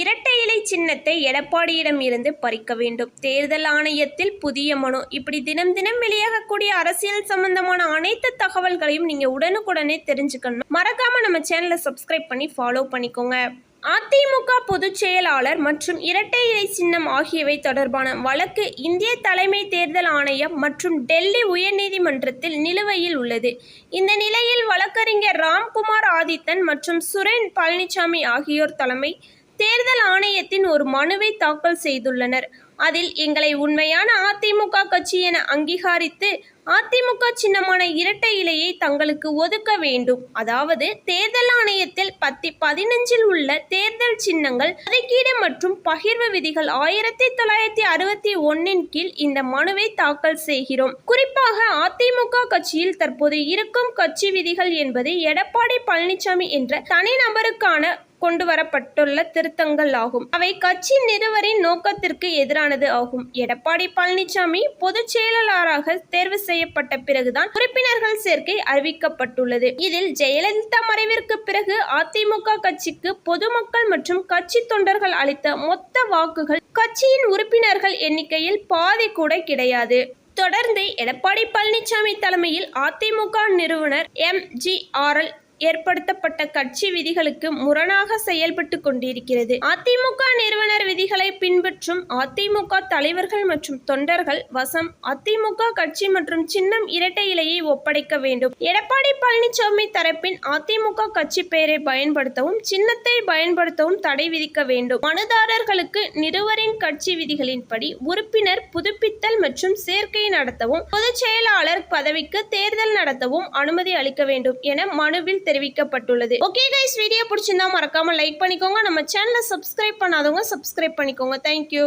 இரட்டை இலை சின்னத்தை எடப்பாடியிடம் இருந்து பறிக்க வேண்டும். தேர்தல் ஆணையத்தில் புதிய மனு. இப்படி தினம் தினம் வெளியாகக்கூடிய அரசியல் சம்பந்தமான அனைத்து தகவல்களையும் நீங்க உடனுக்குடனே தெரிஞ்சுக்கணும். மறக்காம நம்ம சேனலை சப்ஸ்கிரைப் பண்ணி ஃபாலோ பண்ணிக்கோங்க. அதிமுக பொதுச் செயலாளர் மற்றும் இரட்டை இலை சின்னம் ஆகியவை தொடர்பான வழக்கு இந்திய தலைமை தேர்தல் ஆணையம் மற்றும் டெல்லி உயர்நீதிமன்றத்தில் நிலுவையில் உள்ளது. இந்த நிலையில் வழக்கறிஞர் ராம்குமார் ஆதித்தன் மற்றும் சுரேன் பழனிசாமி ஆகியோர் தலைமை தேர்தல் ஆணையத்தின் ஒரு மனுவை தாக்கல் செய்துள்ளனர். அதில் எங்களை உண்மையான அதிமுக கட்சி என அங்கீகரித்து அதிமுக சின்னமான இரட்டை இலையை தங்களுக்கு ஒதுக்க வேண்டும். அதாவது தேர்தல் ஆணையத்தில் பத்தி பதினஞ்சில் உள்ள தேர்தல் சின்னங்கள் ஒதுக்கீடு மற்றும் பகிர்வு விதிகள் ஆயிரத்தி தொள்ளாயிரத்தி அறுபத்தி ஒன்னின் கீழ் இந்த மனுவை தாக்கல் செய்கிறோம். குறிப்பாக அதிமுக கட்சியில் தற்போது இருக்கும் கட்சி விதிகள் என்பது எடப்பாடி பழனிசாமி என்ற தனிநபருக்கான கொண்டு வரப்பட்டுள்ள திருத்தங்கள் ஆகும். அவை கட்சி நிறுவரின் நோக்கத்திற்கு எதிரானது ஆகும். எடப்பாடி பழனிசாமி பொதுச் செயலாளராக தேர்வு செய்யப்பட்ட பிறகுதான் உறுப்பினர்கள் சேர்க்கை அறிவிக்கப்பட்டுள்ளது. இதில் ஜெயலலிதா மறைவிற்கு பிறகு அதிமுக கட்சிக்கு பொதுமக்கள் மற்றும் கட்சி தொண்டர்கள் அளித்த மொத்த வாக்குகள் கட்சியின் உறுப்பினர்கள் எண்ணிக்கையில் பாதி கூட கிடையாது. தொடர்ந்து எடப்பாடி பழனிசாமி தலைமையில் அதிமுக நிறுவனர் எம் ஜி ஆர் எல் ஏற்படுத்தப்பட்ட கட்சி விதிகளுக்கு முரணாக செயல்பட்டு கொண்டிருக்கிறது. அதிமுக நிறுவனர் விதிகளை பின்பற்றும் அதிமுக தலைவர்கள் மற்றும் தொண்டர்கள் வசம் அதிமுக கட்சி மற்றும் சின்னம் இரட்டை இலையை ஒப்படைக்க வேண்டும். எடப்பாடி பழனிசாமி தரப்பின் அதிமுக கட்சி பெயரை பயன்படுத்தவும் சின்னத்தை பயன்படுத்தவும் தடை விதிக்க வேண்டும். மனுதாரர்களுக்கு நிறுவரின் கட்சி விதிகளின்படி உறுப்பினர் புதுப்பித்தல் மற்றும் சேர்க்கை நடத்தவும் பொதுச் செயலாளர் பதவிக்கு தேர்தல் நடத்தவும் அனுமதி அளிக்க வேண்டும் என மனுவில் தெரிவிக்கப்பட்டுள்ளது. ஓகே கைஸ் வீடியோ பிடிச்சிருந்தா மறக்காம லைக் பண்ணிக்கோங்க. நம்ம சேனலை சப்ஸ்கிரைப் பண்ணாதவங்க சப்ஸ்கிரைப் பண்ணிக்கோங்க. தேங்க்யூ